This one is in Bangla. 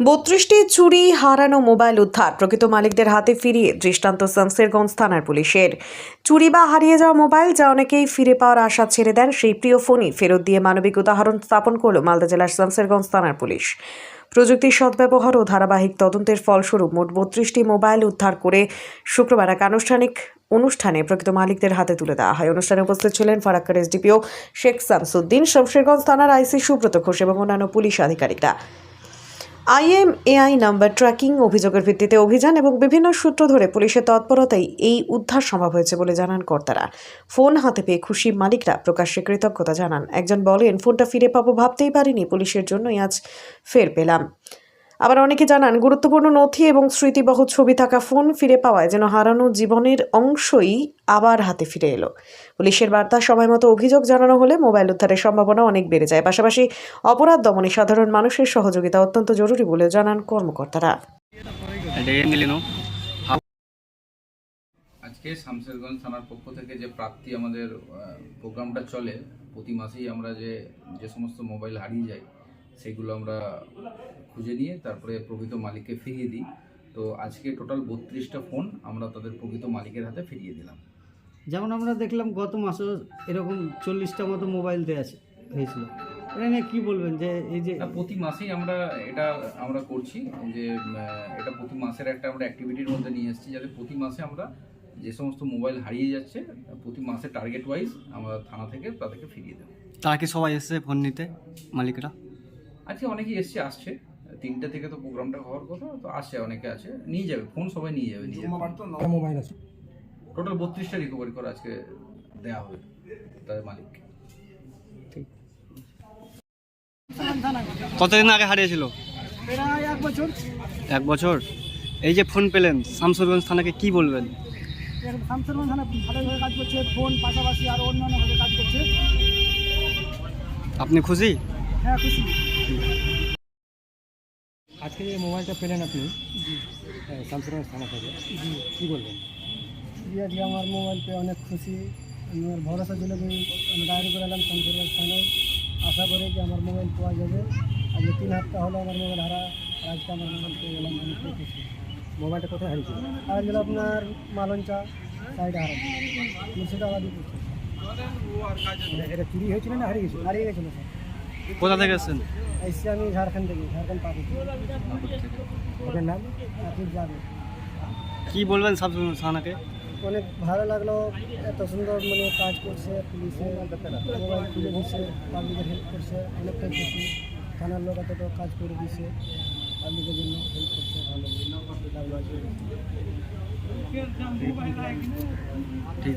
বত্রিশটি চুরি, হারানো মোবাইল উদ্ধার, প্রকৃত মালিকদের হাতে ফিরিয়ে দৃষ্টান্ত শামসেরগঞ্জ থানার পুলিশের। চুরি বা হারিয়ে যাওয়া মোবাইল যা অনেকেই ফিরে পাওয়ার আশা ছেড়ে দেন, সেই প্রিয় ফোনই ফেরত দিয়ে মানবিক উদাহরণ স্থাপন করল মালদা জেলার শামসেরগঞ্জ থানার পুলিশ। প্রযুক্তির সদ্ব্যবহার ও ধারাবাহিক তদন্তের ফলস্বরূপ মোট বত্রিশটি মোবাইল উদ্ধার করে শুক্রবার এক আনুষ্ঠানিক অনুষ্ঠানে প্রকৃত মালিকদের হাতে তুলে দেওয়া হয়। অনুষ্ঠানে উপস্থিত ছিলেন ফারাক্কার এসডিপিও শেখ শামসুদ্দিন শমশেরগঞ্জ থানার আইসি সুব্রত ঘোষ এবং অন্যান্য পুলিশ আধিকারিকরা। আইএমএআই নাম্বার ট্র্যাকিং অভিযোগের ভিত্তিতে অভিযান এবং বিভিন্ন সূত্র ধরে পুলিশের তৎপরতায় এই উদ্ধার সম্ভব হয়েছে বলে জানান কর্তারা। ফোন হাতে পেয়ে খুশি মালিকরা প্রকাশ্যে কৃতজ্ঞতা জানান। একজন বলেন, ফোনটা ফিরে পাবো ভাবতেই পারিনি। পুলিশের জন্যই আজ ফের পেলাম। আবার অনেকে জানান, গুরুত্বপূর্ণ নথি এবং স্মৃতিবহ ছবি থাকা ফোন ফিরে পাওয়ায় যেন হারানো জীবনের অংশই আবার হাতে ফিরে এলো। পুলিশের বার্তা, সময় মতো অভিযোগ জানানো হলে মোবাইল উদ্ধারের সম্ভাবনা অনেক বেড়ে যায়। পাশাপাশি অপরাধ দমনে সাধারণ মানুষের সহযোগিতা অত্যন্ত জরুরি বলে জানান কর্মকর্তারা। আজকে শামশেরগঞ্জ থানার পক্ষ থেকে যে প্রাপ্তি আমাদের প্রোগ্রামটা চলে, প্রতি মাসেই আমরা যে যে সমস্ত মোবাইল হারিয়ে যায় সেগুলো আমরা খুঁজে নিয়ে তারপরে প্রকৃত মালিককে ফিরিয়ে দিই। তো আজকে টোটাল বত্রিশটা ফোন আমরা তাদের প্রকৃত মালিকের হাতে ফিরিয়ে দিলাম। যেমন আমরা দেখলাম গত মাসেও এরকম চল্লিশটা মতো মোবাইল দেওয়া আছে হয়েছিল। এটা নিয়ে কী বলবেন যে এই যে প্রতি মাসেই আমরা এটা আমরা করছি যে এটা প্রতি মাসের একটা আমরা অ্যাক্টিভিটির মধ্যে নিয়ে এসেছি যাতে প্রতি মাসে আমরা যে সমস্ত মোবাইল হারিয়ে যাচ্ছে প্রতি মাসে টার্গেট ওয়াইজ আমরা থানা থেকে তাদেরকে ফিরিয়ে দেবো। তারা কি সবাই এসেছে ফোন নিতে মালিকরা? আজকে অনেকেই এসছে আসছে। তিনটে থেকে তো প্রোগ্রামটা হওয়ার কথা তো আসছে অনেকে আছে। নিয়ে যাবে ফোন সবাই নিয়ে যাবে নিয়ে যাবে। মোবাইল আছে টোটাল বত্রিশটা রিকভারি করে আজকে দেওয়া হবে তাদের মালিককে কতদিন আগে হারিয়েছিল? এক বছর। এক বছর? এই যে ফোন পেলেন শামসুরগঞ্জ থানাকে কি বলবেন? শামসেরগঞ্জ থানা ভালোভাবে কাজ করছে ফোন পাশাপাশি আরও অন্যান্যভাবে কাজ করছে। আপনি খুশি? হ্যাঁ খুশি। আজকে যে মোবাইলটা পেলেন আপনি শামসুরগঞ্জ থানা থেকে কী বলবেন? জি আজকে আমার মোবাইল পেয়ে অনেক খুশি আমার ভরসা ছিল আমি ডায়েরি করে এলাম শামসেরগঞ্জ থানায় আশা করি যে আমার মোবাইল পাওয়া যাবে। আজকে তিন সপ্তাহ হলো আমার মোবাইল হারা আজকে আমার মোবাইল পেয়ে গেলাম খুব খুশি। মোবাইলটা কোথায় হারিয়েছিল? আর গেল আপনার মালঞ্চা সাইডে হারা। মুর্শিদাবাদই এটা চুরি হয়েছিল না হারিয়ে গেছিল? হারিয়ে গেছিল স্যার কোথা থেকে এসেছেন এসছি আমি ঝাড়খণ্ড থেকে ঝাড়খণ্ড পাবো নাম? যাবে কি বলবেন শামসুরগঞ্জ থানাকে? অনেক ভালো লাগল এত সুন্দর মানে কাজ করছে পুলিশে মোবাইল খুলে দিচ্ছে পাবলিকের হেল্প করছে অনেকটাই খুশি। থানার লোক এত কাজ করে দিচ্ছে পাবলিকের জন্য হেল্প করছে ভালো। লাগল ঠিক